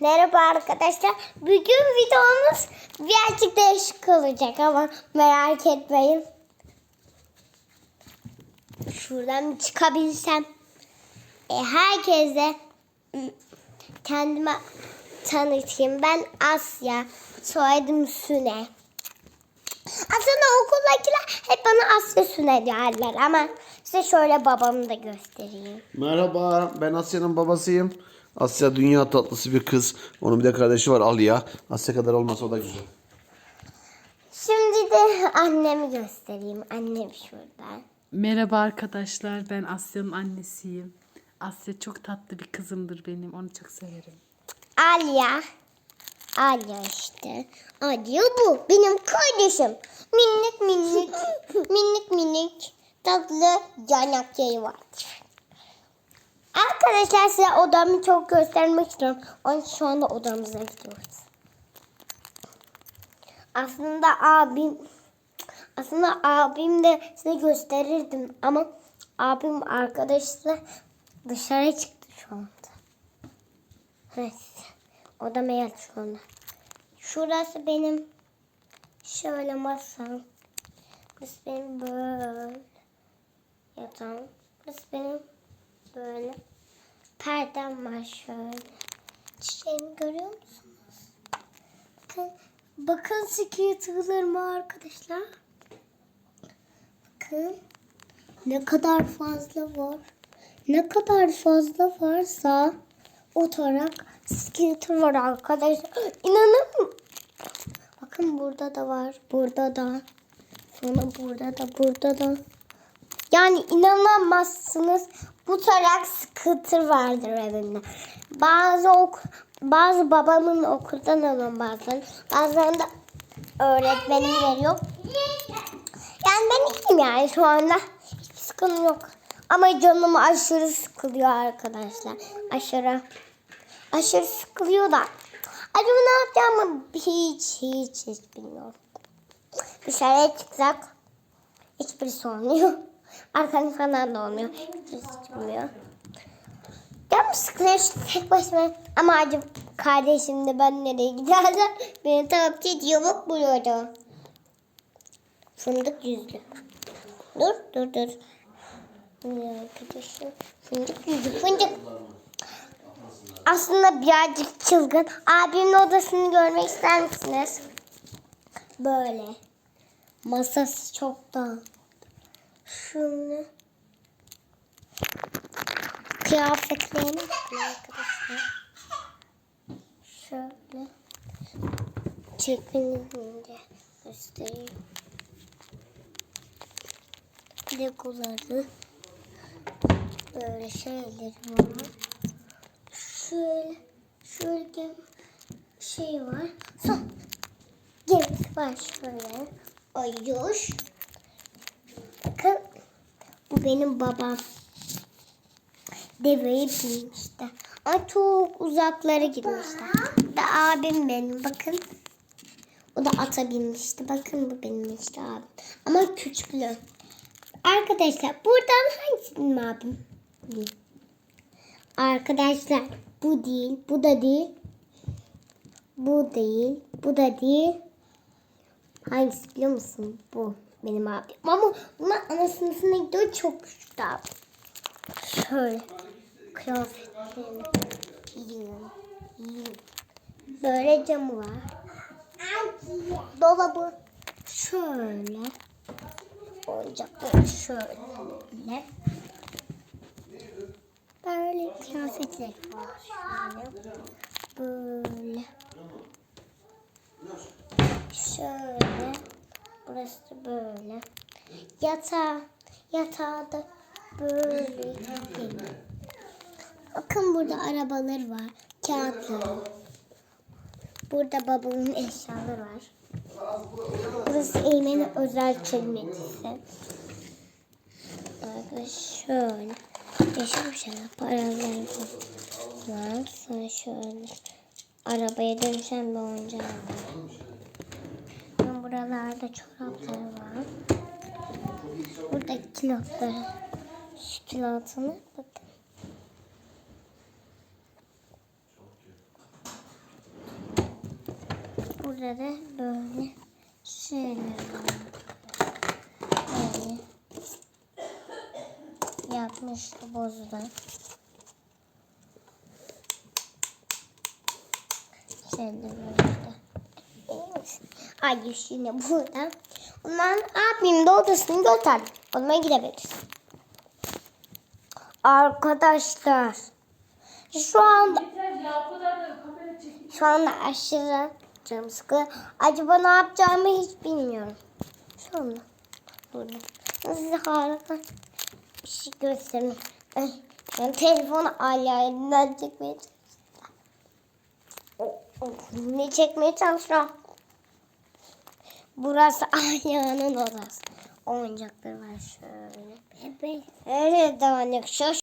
Merhaba arkadaşlar. Bugün videomuz birazcık değişik olacak ama merak etmeyin. Şuradan çıkabilsem. E, herkese kendime tanıtayım. Ben Asya. Soyadım Süne. Aslında okuldakiler hep bana Asya Süne derler ama size şöyle babamı da göstereyim. Merhaba, ben Asya'nın babasıyım. Asya dünya tatlısı bir kız. Onun bir de kardeşi var Aliya. Asya kadar olmasa o da güzel. Şimdi de annemi göstereyim. Annem şurada. Merhaba arkadaşlar, ben Asya'nın annesiyim. Asya çok tatlı bir kızımdır benim, onu çok severim. Alya. Alya işte. Alya bu. Benim kardeşim. Minnik minnik. minnik minnik. Tatlı yanakları var. Arkadaşlar size odamı çok göstermek istiyorum. Onun şu anda odamıza gidiyoruz. Aslında abim aslında abim de size gösterirdim ama abim arkadaşla dışarı çıktı şu anda. Evet. Odama yat şu anda. Şurası benim şöyle masam. Burası benim böyle yatağım. Burası benim böyle perdem var şöyle. Çiçeğimi görüyor musunuz? Bakın, bakın sıkı tığlarıma arkadaşlar. Bakın ne kadar fazla var. Ne kadar fazla varsa o tarak skeleton var arkadaşlar. İnanın mı? Bakın burada da var. Burada da. Sonra burada da. Burada da. Yani inanamazsınız. Bu tarak scooter vardır evimde. Bazı ok bazı babamın okuldan alan bazen. Bazen de öğretmenim veriyor. Yani ben iyiyim yani şu anda. Hiçbir sıkıntım yok. Ama canım aşırı sıkılıyor arkadaşlar. Aşırı. Aşırı sıkılıyor da. Acaba ne yapacağımı hiç hiç hiç bilmiyorum. Dışarıya çıksak hiçbirisi olmuyor. Arkanı falan da olmuyor. Hiçbirisi çıkmıyor. Canım sıkılıyor işte tek başıma. Ama acaba kardeşim de ben nereye gidersem beni takip ediyor bak burada. Fındık yüzlü. Dur dur dur. Ne arkadaşım? Fındık yüzlü fındık. Aslında birazcık çılgın. Abimin odasını görmek ister misiniz? Böyle. Masası çok da. Şunu. Kıyafetlerini arkadaşlar. Şöyle. Çekinince göstereyim. Legoları. Böyle şeyleri var. Şöyle. Şöyle şey var. Son. Gemisi var şöyle. Ayuş. Bu benim babam. Deveyi binmişti. Ama çok uzaklara gitmişler. Da abim benim bakın. O da ata binmişti. Bakın bu benim işte abim. Ama küçüklü. Arkadaşlar buradan hangisi benim abim? Arkadaşlar bu değil, bu da değil. Bu değil, bu da değil. Hangisi biliyor musun? Bu benim abim. Ama bunun anasının gidiyor çok küçük abi. Şöyle kıyafetlerini giyiyorum. Böyle camı var. Dolabı şöyle. Oyuncakları şöyle. Böyle kıyafetler var. Böyle. Şöyle. Burası da böyle. Yatağı. Yatağı da böyle. Bakın burada arabalar var. Kağıtlar. Burada babamın eşyaları var. Burası Eymen'in özel çelmecisi. Arkadaş şöyle. Yaşam şeyler paralar var. Sonra şöyle arabaya dönüşen bir oyuncak var. Buralarda çorapları var. Burada kilotları. Şu kilotunu bakın. Burada da böyle şeyler var. Böyle yapmıştı bozulan. Şöyle böyle. Ay yine burada. Ondan abimin de odasını gösterdim. Odama gidebiliriz. Arkadaşlar. Şu anda şu anda aşırı canım sıkı. Acaba ne yapacağımı hiç bilmiyorum. Şu anda burada. Size harika bir şey göstereyim. Ay, ben telefonu hala elinden çekmeye o- Ne çekmeye çalışıyorum? Burası Alya'nın odası. Oyuncakları var şöyle. Bebek. Evet, ne? Şaş